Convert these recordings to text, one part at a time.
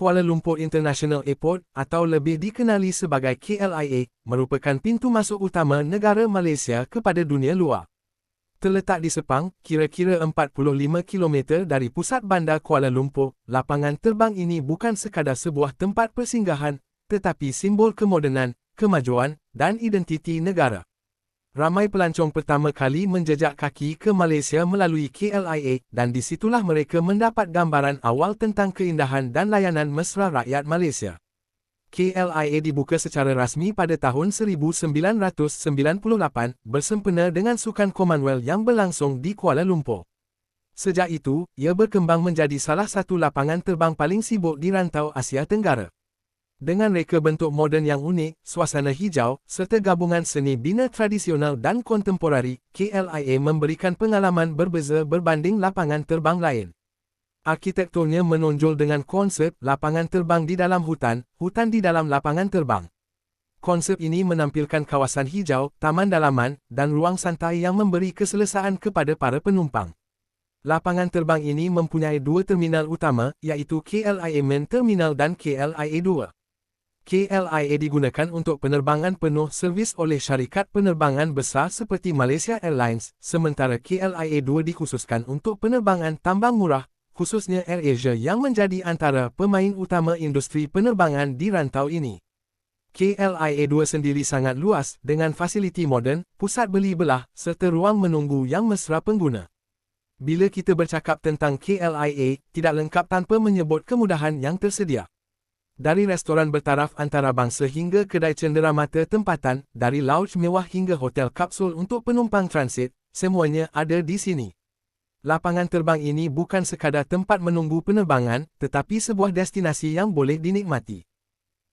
Kuala Lumpur International Airport atau lebih dikenali sebagai KLIA merupakan pintu masuk utama negara Malaysia kepada dunia luar. Terletak di Sepang, kira-kira 45 km dari pusat bandar Kuala Lumpur, lapangan terbang ini bukan sekadar sebuah tempat persinggahan, tetapi simbol kemodenan, kemajuan, dan identiti negara. Ramai pelancong pertama kali menjejak kaki ke Malaysia melalui KLIA dan disitulah mereka mendapat gambaran awal tentang keindahan dan layanan mesra rakyat Malaysia. KLIA dibuka secara rasmi pada tahun 1998 bersempena dengan Sukan Commonwealth yang berlangsung di Kuala Lumpur. Sejak itu, ia berkembang menjadi salah satu lapangan terbang paling sibuk di rantau Asia Tenggara. Dengan reka bentuk moden yang unik, suasana hijau, serta gabungan seni bina tradisional dan kontemporari, KLIA memberikan pengalaman berbeza berbanding lapangan terbang lain. Arkitekturnya menonjol dengan konsep lapangan terbang di dalam hutan, hutan di dalam lapangan terbang. Konsep ini menampilkan kawasan hijau, taman dalaman, dan ruang santai yang memberi keselesaan kepada para penumpang. Lapangan terbang ini mempunyai dua terminal utama, iaitu KLIA Main Terminal dan KLIA 2. KLIA digunakan untuk penerbangan penuh servis oleh syarikat penerbangan besar seperti Malaysia Airlines, sementara KLIA 2 dikhususkan untuk penerbangan tambang murah, khususnya AirAsia yang menjadi antara pemain utama industri penerbangan di rantau ini. KLIA 2 sendiri sangat luas dengan fasiliti moden, pusat beli belah serta ruang menunggu yang mesra pengguna. Bila kita bercakap tentang KLIA, tidak lengkap tanpa menyebut kemudahan yang tersedia dari restoran bertaraf antarabangsa hingga kedai cenderamata tempatan, dari lounge mewah hingga hotel kapsul untuk penumpang transit, semuanya ada di sini. Lapangan terbang ini bukan sekadar tempat menunggu penerbangan, tetapi sebuah destinasi yang boleh dinikmati.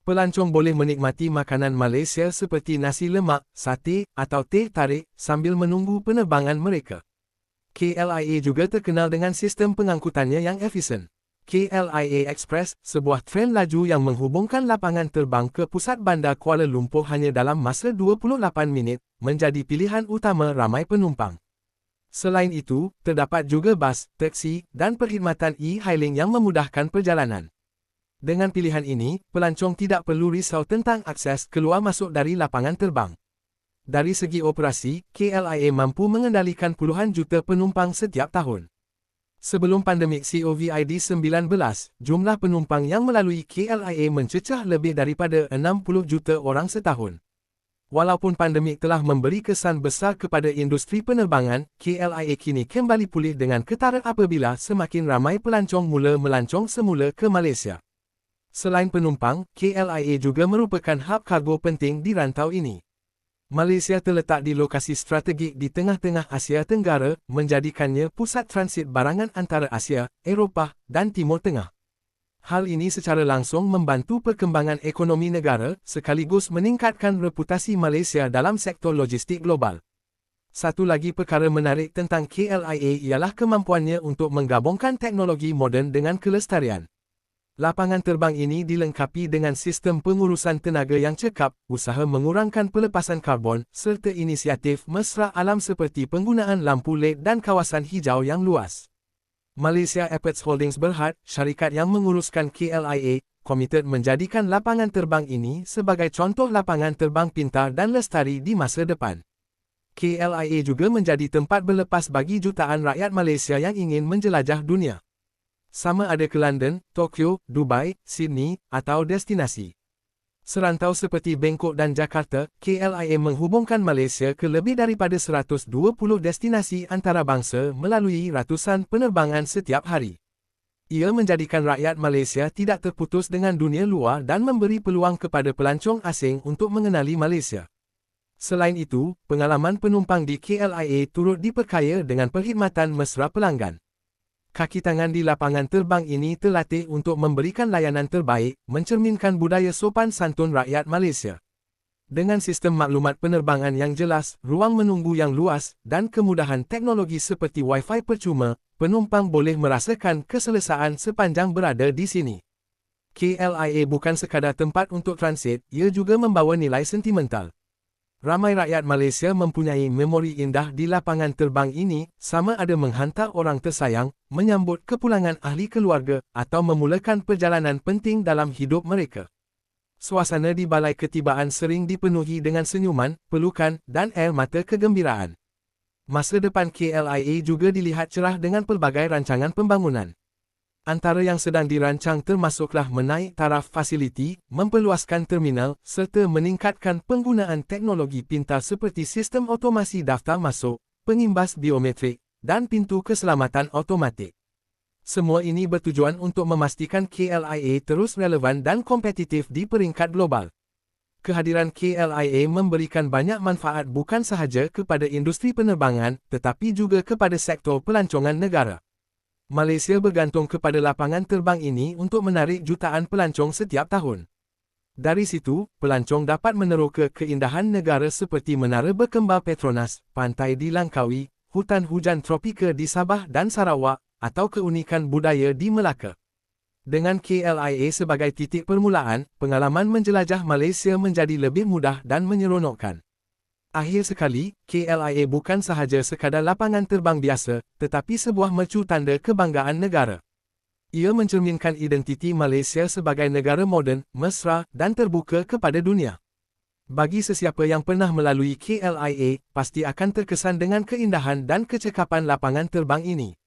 Pelancong boleh menikmati makanan Malaysia seperti nasi lemak, sate, atau teh tarik sambil menunggu penerbangan mereka. KLIA juga terkenal dengan sistem pengangkutannya yang efisien. KLIA Express, sebuah tren laju yang menghubungkan lapangan terbang ke pusat bandar Kuala Lumpur hanya dalam masa 28 minit, menjadi pilihan utama ramai penumpang. Selain itu, terdapat juga bas, teksi, dan perkhidmatan e-hailing yang memudahkan perjalanan. Dengan pilihan ini, pelancong tidak perlu risau tentang akses keluar masuk dari lapangan terbang. Dari segi operasi, KLIA mampu mengendalikan puluhan juta penumpang setiap tahun. Sebelum pandemik COVID-19, jumlah penumpang yang melalui KLIA mencecah lebih daripada 60 juta orang setahun. Walaupun pandemik telah memberi kesan besar kepada industri penerbangan, KLIA kini kembali pulih dengan ketara apabila semakin ramai pelancong mula melancong semula ke Malaysia. Selain penumpang, KLIA juga merupakan hub kargo penting di rantau ini. Malaysia terletak di lokasi strategik di tengah-tengah Asia Tenggara, menjadikannya pusat transit barangan antara Asia, Eropah, dan Timur Tengah. Hal ini secara langsung membantu perkembangan ekonomi negara sekaligus meningkatkan reputasi Malaysia dalam sektor logistik global. Satu lagi perkara menarik tentang KLIA ialah kemampuannya untuk menggabungkan teknologi moden dengan kelestarian. Lapangan terbang ini dilengkapi dengan sistem pengurusan tenaga yang cekap, usaha mengurangkan pelepasan karbon, serta inisiatif mesra alam seperti penggunaan lampu LED dan kawasan hijau yang luas. Malaysia Airports Holdings berhad, syarikat yang menguruskan KLIA, komited menjadikan lapangan terbang ini sebagai contoh lapangan terbang pintar dan lestari di masa depan. KLIA juga menjadi tempat berlepas bagi jutaan rakyat Malaysia yang ingin menjelajah dunia sama ada ke London, Tokyo, Dubai, Sydney, atau destinasi. Serantau seperti Bangkok dan Jakarta, KLIA menghubungkan Malaysia ke lebih daripada 120 destinasi antarabangsa melalui ratusan penerbangan setiap hari. Ia menjadikan rakyat Malaysia tidak terputus dengan dunia luar dan memberi peluang kepada pelancong asing untuk mengenali Malaysia. Selain itu, pengalaman penumpang di KLIA turut diperkaya dengan perkhidmatan mesra pelanggan kaki tangan di lapangan terbang ini terlatih untuk memberikan layanan terbaik, mencerminkan budaya sopan santun rakyat Malaysia. Dengan sistem maklumat penerbangan yang jelas, ruang menunggu yang luas, dan kemudahan teknologi seperti Wi-Fi percuma, penumpang boleh merasakan keselesaan sepanjang berada di sini. KLIA bukan sekadar tempat untuk transit, ia juga membawa nilai sentimental. Ramai rakyat Malaysia mempunyai memori indah di lapangan terbang ini, sama ada menghantar orang tersayang, menyambut kepulangan ahli keluarga, atau memulakan perjalanan penting dalam hidup mereka. Suasana di balai ketibaan sering dipenuhi dengan senyuman, pelukan, dan air mata kegembiraan. Masa depan KLIA juga dilihat cerah dengan pelbagai rancangan pembangunan. Antara yang sedang dirancang termasuklah menaik taraf fasiliti, memperluaskan terminal, serta meningkatkan penggunaan teknologi pintar seperti sistem otomasi daftar masuk, pengimbas biometrik, dan pintu keselamatan automatik. Semua ini bertujuan untuk memastikan KLIA terus relevan dan kompetitif di peringkat global. Kehadiran KLIA memberikan banyak manfaat bukan sahaja kepada industri penerbangan tetapi juga kepada sektor pelancongan negara. Malaysia bergantung kepada lapangan terbang ini untuk menarik jutaan pelancong setiap tahun. Dari situ, pelancong dapat meneroka keindahan negara seperti Menara Berkembar Petronas, Pantai di Langkawi, hutan hujan tropika di Sabah dan Sarawak, atau keunikan budaya di Melaka. Dengan KLIA sebagai titik permulaan, pengalaman menjelajah Malaysia menjadi lebih mudah dan menyeronokkan. Akhir sekali, KLIA bukan sahaja sekadar lapangan terbang biasa, tetapi sebuah mercu tanda kebanggaan negara. Ia mencerminkan identiti Malaysia sebagai negara moden, mesra dan terbuka kepada dunia. Bagi sesiapa yang pernah melalui KLIA, pasti akan terkesan dengan keindahan dan kecekapan lapangan terbang ini.